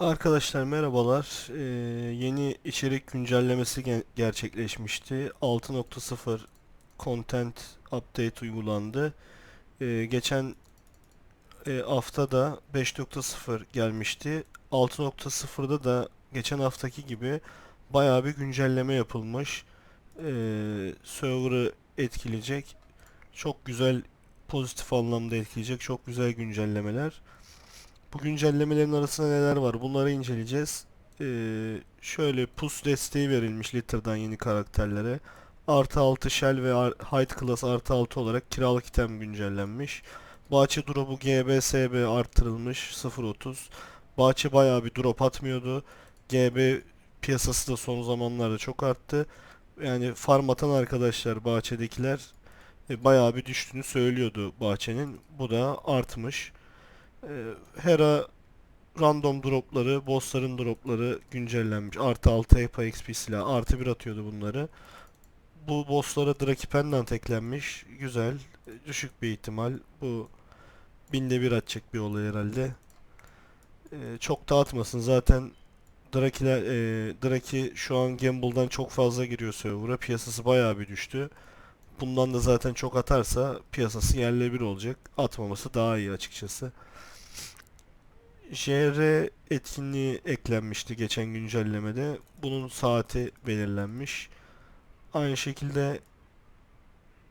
Arkadaşlar merhabalar. Ee, yeni içerik güncellemesi ge- gerçekleşmişti. 6.0 Content Update uygulandı. Ee, geçen e, hafta da 5.0 gelmişti. 6.0'da da geçen haftaki gibi bayağı bir güncelleme yapılmış. Ee, server'ı etkileyecek. Çok güzel, pozitif anlamda etkileyecek. Çok güzel güncellemeler. Bu güncellemelerin arasında neler var? Bunları inceleyeceğiz. Ee, şöyle pus desteği verilmiş Litter'dan yeni karakterlere. Artı 6 Shell ve Height Class artı 6 olarak kiralık item güncellenmiş. Bahçe drop'u GB, arttırılmış 0.30. Bahçe bayağı bir drop atmıyordu. GB piyasası da son zamanlarda çok arttı. Yani farm atan arkadaşlar bahçedekiler e, bayağı bir düştüğünü söylüyordu bahçenin. Bu da artmış. Ee, Hera random dropları, bossların dropları güncellenmiş. Artı 6 EPA XP silah, artı 1 atıyordu bunları. Bu bosslara Draki Pendant eklenmiş. Güzel. Düşük bir ihtimal. Bu binde bir atacak bir olay herhalde. Ee, çok dağıtmasın. Zaten Drakiler, e, Draki şu an Gamble'dan çok fazla giriyor server'a. Piyasası bayağı bir düştü. Bundan da zaten çok atarsa piyasası yerle bir olacak. Atmaması daha iyi açıkçası. JR etkinliği eklenmişti geçen güncellemede. Bunun saati belirlenmiş. Aynı şekilde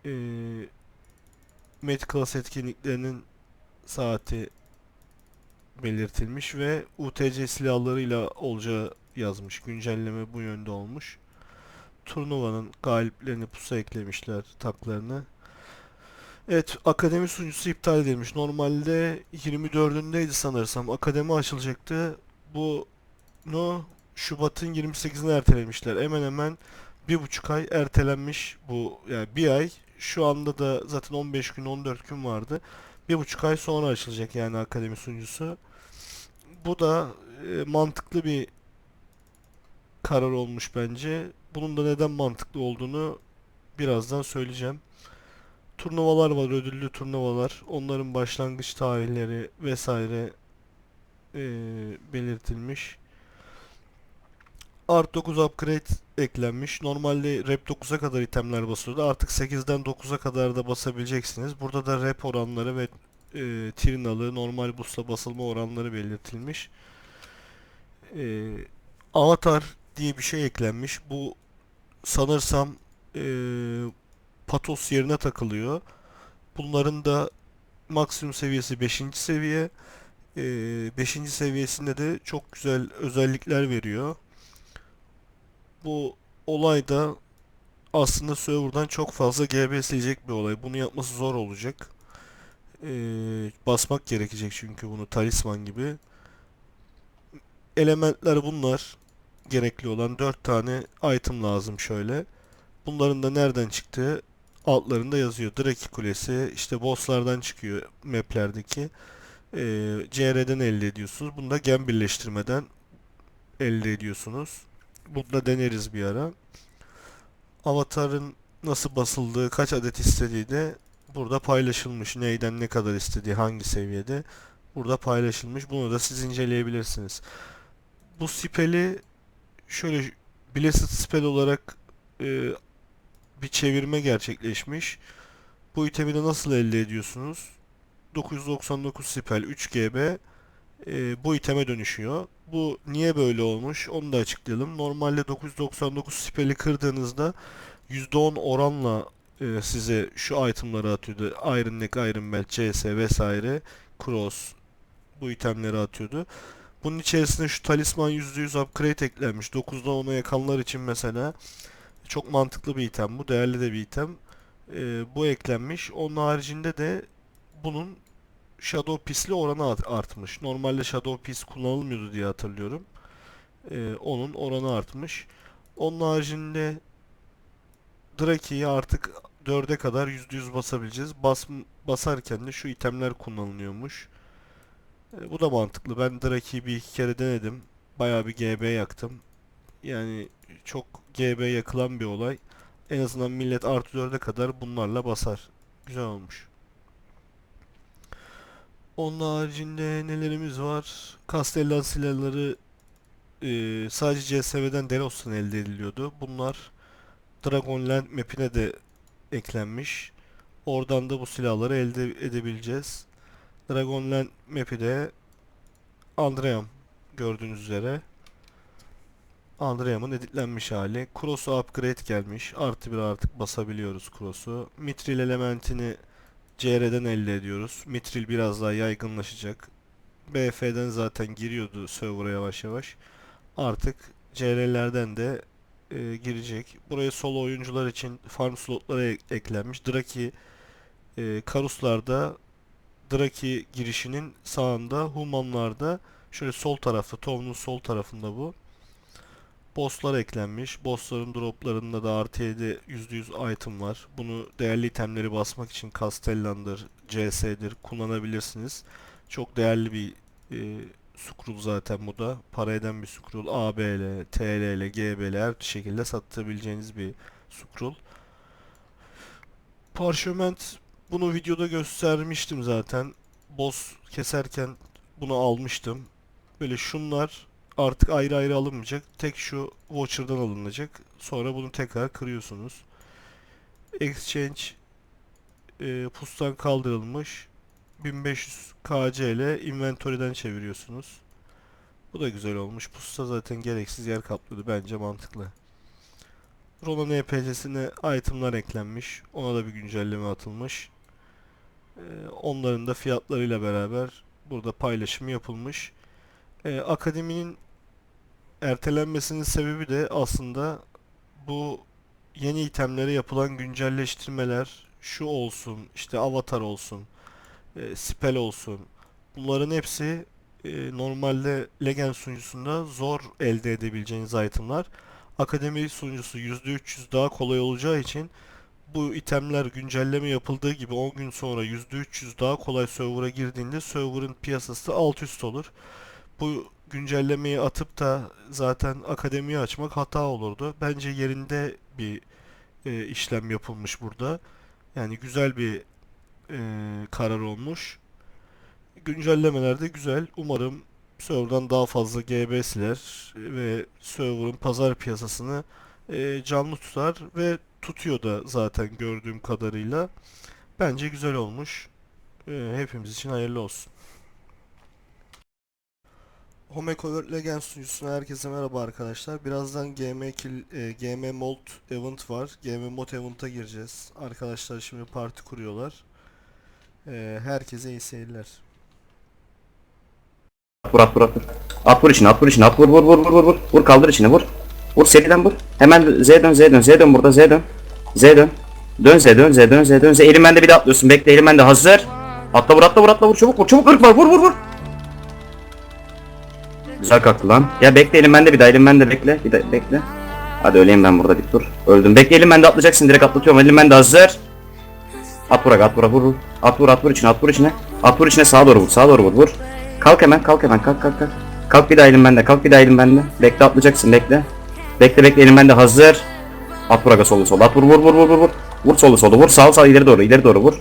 e, Met Class etkinliklerinin saati belirtilmiş ve UTC silahlarıyla olacağı yazmış. Güncelleme bu yönde olmuş. Turnuvanın galiplerini pusa eklemişler taklarını. Evet, akademi sunucusu iptal edilmiş. Normalde 24'ündeydi sanırsam. Akademi açılacaktı. Bunu Şubat'ın 28'ine ertelemişler. Hemen hemen bir buçuk ay ertelenmiş bu. Yani bir ay. Şu anda da zaten 15 gün 14 gün vardı. Bir buçuk ay sonra açılacak yani akademi sunucusu. Bu da e, mantıklı bir karar olmuş bence. Bunun da neden mantıklı olduğunu birazdan söyleyeceğim turnuvalar var, ödüllü turnuvalar. Onların başlangıç tarihleri vesaire eee, belirtilmiş. Art 9 upgrade eklenmiş. Normalde rep 9'a kadar itemler basıyordu. Artık 8'den 9'a kadar da basabileceksiniz. Burada da rep oranları ve e, Trinalı normal boost'a basılma oranları belirtilmiş. E, Avatar diye bir şey eklenmiş. Bu sanırsam e, Patos yerine takılıyor. Bunların da maksimum seviyesi 5. seviye. 5. seviyesinde de çok güzel özellikler veriyor. Bu olay da aslında serverdan çok fazla GB silecek bir olay. Bunu yapması zor olacak. Ee, basmak gerekecek çünkü bunu talisman gibi. Elementler bunlar. Gerekli olan 4 tane item lazım şöyle. Bunların da nereden çıktığı altlarında yazıyor. Draki Kulesi işte bosslardan çıkıyor maplerdeki. Ee, CR'den elde ediyorsunuz. Bunu da gem birleştirmeden elde ediyorsunuz. Bunu da deneriz bir ara. Avatarın nasıl basıldığı, kaç adet istediği de burada paylaşılmış. Neyden ne kadar istediği, hangi seviyede burada paylaşılmış. Bunu da siz inceleyebilirsiniz. Bu spell'i şöyle Blessed Spell olarak e, bir çevirme gerçekleşmiş. Bu itemi de nasıl elde ediyorsunuz? 999 spell 3 GB e, bu iteme dönüşüyor. Bu niye böyle olmuş? Onu da açıklayalım. Normalde 999 spell'i kırdığınızda %10 oranla e, size şu itemları atıyordu. Iron Neck, Iron Belt, CS vesaire, Cross bu itemleri atıyordu. Bunun içerisine şu talisman %100 upgrade eklenmiş. 9'da 10'a yakanlar için mesela çok mantıklı bir item bu. Değerli de bir item. Ee, bu eklenmiş. Onun haricinde de bunun Shadow Piece'li oranı art- artmış. Normalde Shadow Piece kullanılmıyordu diye hatırlıyorum. Ee, onun oranı artmış. Onun haricinde Draki'yi artık 4'e kadar %100 basabileceğiz. Bas, basarken de şu itemler kullanılıyormuş. Ee, bu da mantıklı. Ben Draki'yi bir iki kere denedim. Bayağı bir GB yaktım. Yani çok GB yakılan bir olay. En azından millet artı 4'e kadar bunlarla basar. Güzel olmuş. Onun haricinde nelerimiz var? Castellan silahları e, sadece CSV'den Delos'tan elde ediliyordu. Bunlar Dragonland map'ine de eklenmiş. Oradan da bu silahları elde edebileceğiz. Dragonland map'i de Andream gördüğünüz üzere. Andream'ın editlenmiş hali. Cross'a upgrade gelmiş. Artı bir artık basabiliyoruz Cross'u. Mithril elementini CR'den elde ediyoruz. Mithril biraz daha yaygınlaşacak. BF'den zaten giriyordu server'a yavaş yavaş. Artık CR'lerden de e, girecek. Buraya solo oyuncular için farm slotları ek- eklenmiş. Draki e, Karuslarda Draki girişinin sağında, Humanlarda şöyle sol tarafta, Tov'un sol tarafında bu. Bosslar eklenmiş. Bossların droplarında da artı 7 %100 item var. Bunu değerli itemleri basmak için Castellan'dır, CS'dir kullanabilirsiniz. Çok değerli bir e, scroll zaten bu da. Para eden bir scroll. ABL, TLL, GBL her şekilde satabileceğiniz bir scroll. Parchment bunu videoda göstermiştim zaten. Boss keserken bunu almıştım. Böyle şunlar artık ayrı ayrı alınmayacak. Tek şu voucher'dan alınacak. Sonra bunu tekrar kırıyorsunuz. Exchange e, pustan kaldırılmış. 1500 KC ile inventory'den çeviriyorsunuz. Bu da güzel olmuş. Pusta zaten gereksiz yer kaplıyordu. Bence mantıklı. Roland EPC'sine itemlar eklenmiş. Ona da bir güncelleme atılmış. Ee, onların da fiyatlarıyla beraber burada paylaşım yapılmış. Ee, akademinin ertelenmesinin sebebi de aslında bu yeni itemlere yapılan güncelleştirmeler şu olsun, işte avatar olsun, e, spell olsun. Bunların hepsi e, normalde Legend sunucusunda zor elde edebileceğiniz itemlar. Akademi sunucusu %300 daha kolay olacağı için bu itemler güncelleme yapıldığı gibi 10 gün sonra %300 daha kolay server'a girdiğinde server'ın piyasası alt üst olur. Bu güncellemeyi atıp da zaten akademiyi açmak hata olurdu. Bence yerinde bir e, işlem yapılmış burada. Yani güzel bir e, karar olmuş. Güncellemeler de güzel. Umarım serverdan daha fazla GB siler ve server'ın pazar piyasasını e, canlı tutar ve tutuyor da zaten gördüğüm kadarıyla. Bence güzel olmuş. E, hepimiz için hayırlı olsun. Home Covert Legends sunucusuna herkese merhaba arkadaşlar. Birazdan GM Kill, e, GM Mold Event var. GM Mod Event'a gireceğiz. Arkadaşlar şimdi parti kuruyorlar. E, herkese iyi seyirler. Vur at vur at vur. At vur içine at vur içine at vur vur vur vur vur vur. Vur kaldır içine vur. Vur seriden vur. Hemen Z dön Z dön Z dön burada Z dön. Z dön. Dön Z dön Z dön Z dön Z. Elim bende bir de atlıyorsun. Bekle elim bende hazır. Atla vur atla vur atla vur çabuk vur çabuk ırk var vur vur vur. Güzel kalktı lan. Ya bekle elim bende bir daha elim bende bekle. Bir de bekle. Hadi öleyim ben burada bir dur. Öldüm. Bekle elim bende atlayacaksın direkt atlatıyorum. Elim bende hazır. At aga, at vur vur vur. At vur at vur içine at vur içine. At vur içine sağa doğru vur sağa doğru vur vur. Kalk hemen kalk hemen kalk kalk kalk. Kalk bir daha elim bende kalk bir daha elim bende. Bekle atlayacaksın bekle. Bekle bekle elim bende hazır. At vur aga solu solu at vur vur vur vur vur vur. Solu solu vur sağ sağ ileri doğru ileri doğru vur.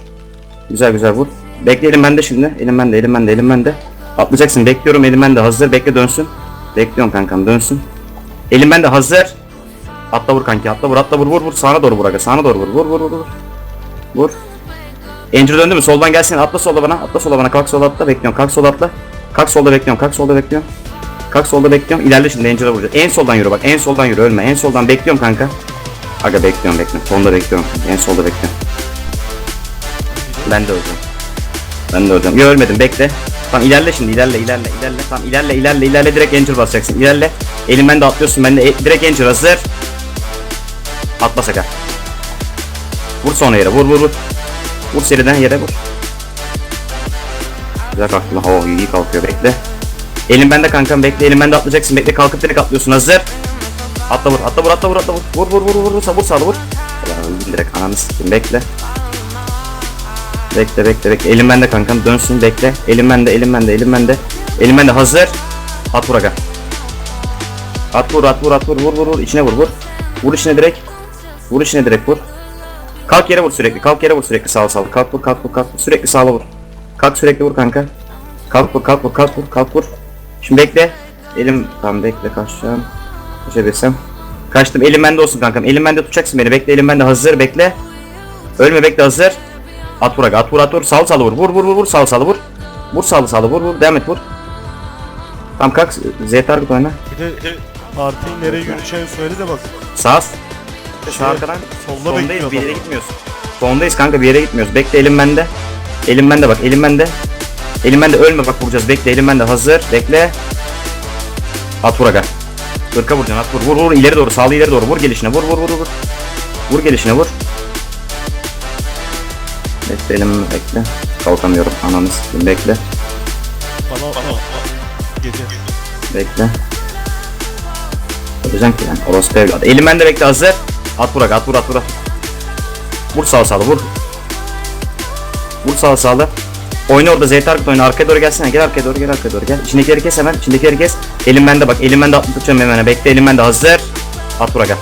Güzel güzel vur. Bekle elim bende şimdi. Elim bende elim bende elim bende. Atlayacaksın bekliyorum elim bende hazır bekle dönsün. Bekliyorum kankam dönsün. Elim bende hazır. Atla vur kanki atla vur atla vur vur vur sağına doğru vur aga sağına doğru vur vur vur vur vur. Vur. Angel döndü mü? Soldan gelsin. Atla sola bana. Atla sola bana. Kalk sola atla. Bekliyorum. Kalk sola atla. Kalk solda bekliyorum. Kalk solda bekliyorum. Kalk solda bekliyorum. İlerle şimdi Angel'a vuracağız. En soldan yürü bak. En soldan yürü. Ölme. En soldan bekliyorum kanka. Aga bekliyorum bekliyorum. Sonda bekliyorum. En solda bekliyorum. Ben de öleceğim. Ben de öleceğim. Yo ölmedim. Bekle. Tamam ilerle şimdi. ilerle ilerle ilerle. Tamam ilerle ilerle ilerle. Direkt Angel basacaksın. İlerle. Elimden de atlıyorsun. Ben de e, direkt Angel hazır. Atla sakar. Vur sonra yere. Vur vur vur. Vur seriden yere vur. Güzel kalktı. lan. Oh iyi kalkıyor bekle. Elim bende kankam bekle. Elim bende atlayacaksın. Bekle kalkıp direkt atlıyorsun. Hazır. Atla vur. Atla vur. Atla vur. Atla vur. Vur vur vur vur. Vur, vur sağlı vur. Direkt. Ananı sikeyim. Bekle. Bekle bekle bekle. Elim bende kankam. Dönsün bekle. Elim bende. Elim bende. Elim bende. Elim bende. Hazır. At vur aga. At vur. At vur. At vur. Vur vur vur. İçine vur. Vur. Vur içine direkt. Vur içine direkt vur. Kalk yere vur sürekli. Kalk yere vur sürekli sağ sağ. Kalk vur kalk vur kalk vur. Sürekli sağla vur. Kalk sürekli vur kanka. Kalk vur kalk vur kalk vur kalk vur. Şimdi bekle. Elim tamam bekle kaçacağım. Kaçabilirsem. Kaçtım elim bende olsun kankam. Elim bende tutacaksın beni. Bekle elim bende hazır bekle. Ölme bekle hazır. At vur aga, at vur at vur. Sal sal vur. Vur vur vur vur sal sal vur. Vur sal sal vur vur. Devam et vur. Tamam kalk Z target oyna. Bir de partiyi nereye yürüyeceğini söyle de bak. Sağ. Şu arkadan. Solda Sondayız bir yere adam. gitmiyoruz. Sondayız kanka bir yere gitmiyoruz. Bekle elim bende. Elim bende bak elim bende. Elim bende ölme bak vuracağız. Bekle elim bende hazır. Bekle. At vur aga. Irka vuracaksın at vur. Vur vur ileri doğru sağlı ileri doğru. Vur gelişine vur vur vur vur. Vur gelişine vur. Bekle elim bekle. Kalkamıyorum ananı sikeyim bekle. Bana, bana, gece. Bekle. Yapacağım ki yani. Orospu evladı. Elim bende bekle hazır. At vur aga, at vur at vur. Vur sağ sağlı vur. Vur sağ sağlı. Oyna orada Z target oyna. Arkaya doğru gelsene. Gel arkaya doğru gel arkaya doğru gel. İçindekileri kes hemen. İçindekileri kes. Elim bende bak. Elim bende atlatacağım hemen. Bekle elim bende hazır. At vur aga.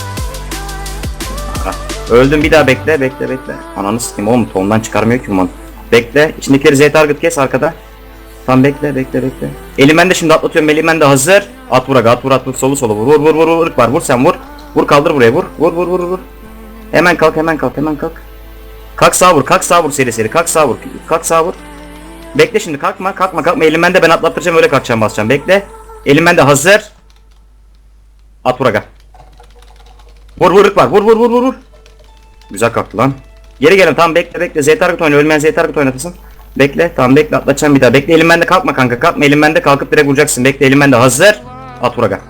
Ah, Öldüm bir daha bekle bekle bekle. Ananı sikeyim oğlum tondan çıkarmıyor ki man. Bekle. İçindekileri Z target kes arkada. Tamam bekle bekle bekle. Elim ben de şimdi atlatıyorum. Elim ben de hazır. At vur aga at vur at vur solu solu vur vur vur vur vur var vur sen vur. Vur kaldır buraya vur. Vur vur vur vur. Hemen kalk hemen kalk hemen kalk. Kalk sağa vur kalk sağa vur seri seri kalk sağa vur. Kalk sağa vur. Bekle şimdi kalkma kalkma kalkma elim bende ben atlattıracağım öyle kalkacağım basacağım bekle. Elim bende hazır. At vur aga. Vur vur var vur vur vur vur. Güzel kalktı lan. Geri gelin tamam bekle bekle Z target oyna ölmeyen Z target oynatasın. Bekle tamam bekle atlatacağım bir daha. Bekle elim bende kalkma kanka kalkma elim bende kalkıp direkt vuracaksın. Bekle elim bende hazır. At vur aga.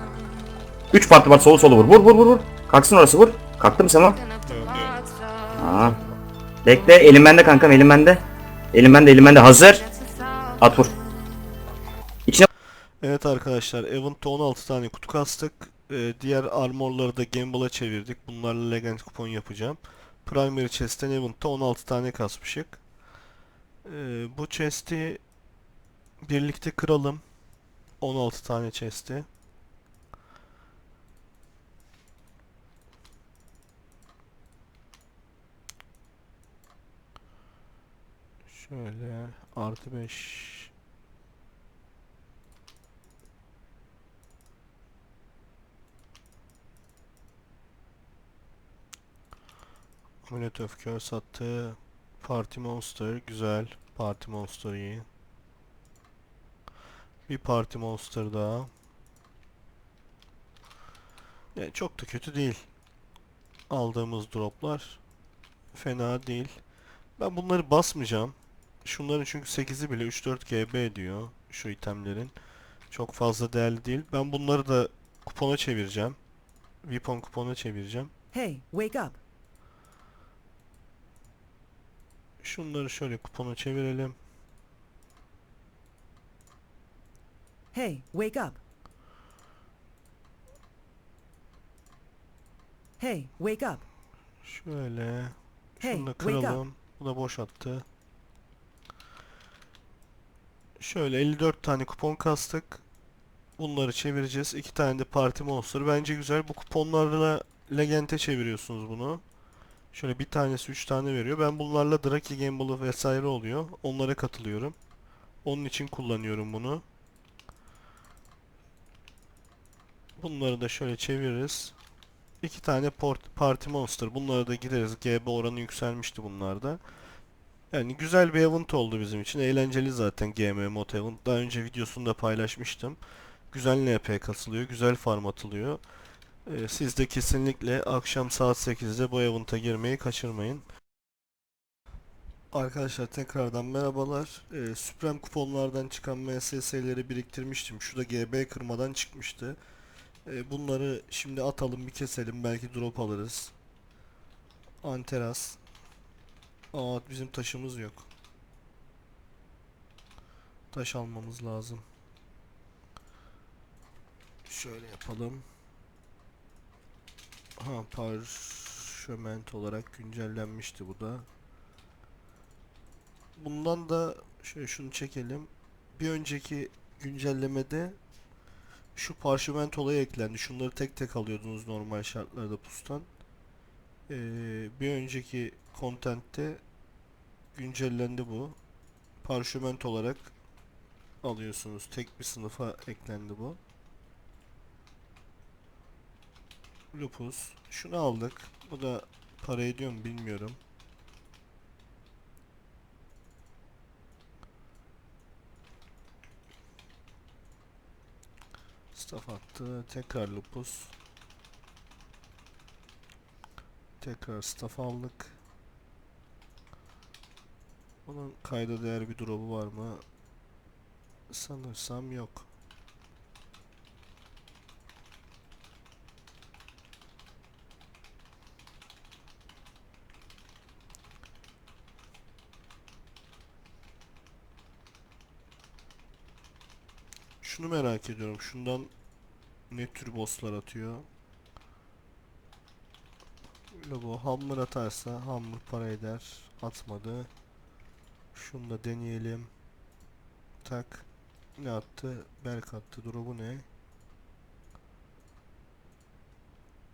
3 parti var solu solu vur. Vur vur vur vur. Kalksın orası vur. Kalktı mı Sema? Aa. Bekle elim bende kankam elim bende. Elim bende elim bende hazır. At vur. İçine Evet arkadaşlar, Event'te 16 tane kutu kastık. Ee, diğer armorları da Gamble'a çevirdik. Bunlarla Legend kupon yapacağım. Primary Chest'ten Event'te 16 tane kasmışık. Ee, bu chest'i birlikte kıralım. 16 tane chest'i. Şöyle artı 5 Amulet of Curse attı. Party Monster güzel. Party Monster iyi. Bir Party Monster daha. Yani çok da kötü değil. Aldığımız droplar fena değil. Ben bunları basmayacağım. Şunların çünkü 8'i bile 3-4 GB ediyor şu itemlerin. Çok fazla değerli değil. Ben bunları da kupona çevireceğim. Weapon kupona çevireceğim. Hey, wake up. Şunları şöyle kupona çevirelim. Hey, wake up. Hey, wake up. Şöyle. Hey, Şunu da kıralım. Bu da boş attı. Şöyle 54 tane kupon kastık. Bunları çevireceğiz. 2 tane de Party Monster. Bence güzel. Bu kuponlarla Legend'e çeviriyorsunuz bunu. Şöyle bir tanesi 3 tane veriyor. Ben bunlarla Draki Gamble vesaire oluyor. Onlara katılıyorum. Onun için kullanıyorum bunu. Bunları da şöyle çeviririz. İki tane port, Party Monster. Bunlara da gireriz. GB oranı yükselmişti bunlarda. Yani güzel bir event oldu bizim için. Eğlenceli zaten GM Mod Event. Daha önce videosunu da paylaşmıştım. Güzel NP kasılıyor. Güzel farm atılıyor. Ee, siz de kesinlikle akşam saat 8'de bu event'a girmeyi kaçırmayın. Arkadaşlar tekrardan merhabalar. Ee, Supreme kuponlardan çıkan MSS'leri biriktirmiştim. Şu da GB kırmadan çıkmıştı. Ee, bunları şimdi atalım bir keselim. Belki drop alırız. Anteras. Aa bizim taşımız yok. Taş almamız lazım. Şöyle yapalım. Ha parşöment olarak güncellenmişti bu da. Bundan da şöyle şunu çekelim. Bir önceki güncellemede şu parşöment olayı eklendi. Şunları tek tek alıyordunuz normal şartlarda pustan. Ee, bir önceki content'te güncellendi bu. Parşöment olarak alıyorsunuz. Tek bir sınıfa eklendi bu. Lupus. Şunu aldık. Bu da para ediyor mu bilmiyorum. Staff attı. Tekrar lupus. Tekrar staff aldık. Bunun kayda değer bir drop'u var mı? Sanırsam yok. Şunu merak ediyorum. Şundan ne tür bosslar atıyor? Logo hammer atarsa hammer para eder. Atmadı. Şunu da deneyelim. Tak. Ne attı? Berk attı. Drop'u ne?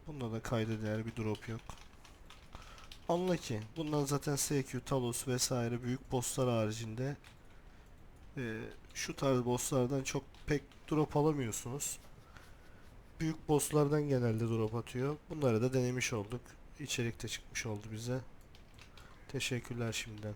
Bunda da kayda değer bir drop yok. Anla ki bundan zaten SQ, Talos vesaire büyük bosslar haricinde eee, şu tarz bosslardan çok pek drop alamıyorsunuz. Büyük bosslardan genelde drop atıyor. Bunları da denemiş olduk. İçerikte çıkmış oldu bize. Teşekkürler şimdiden.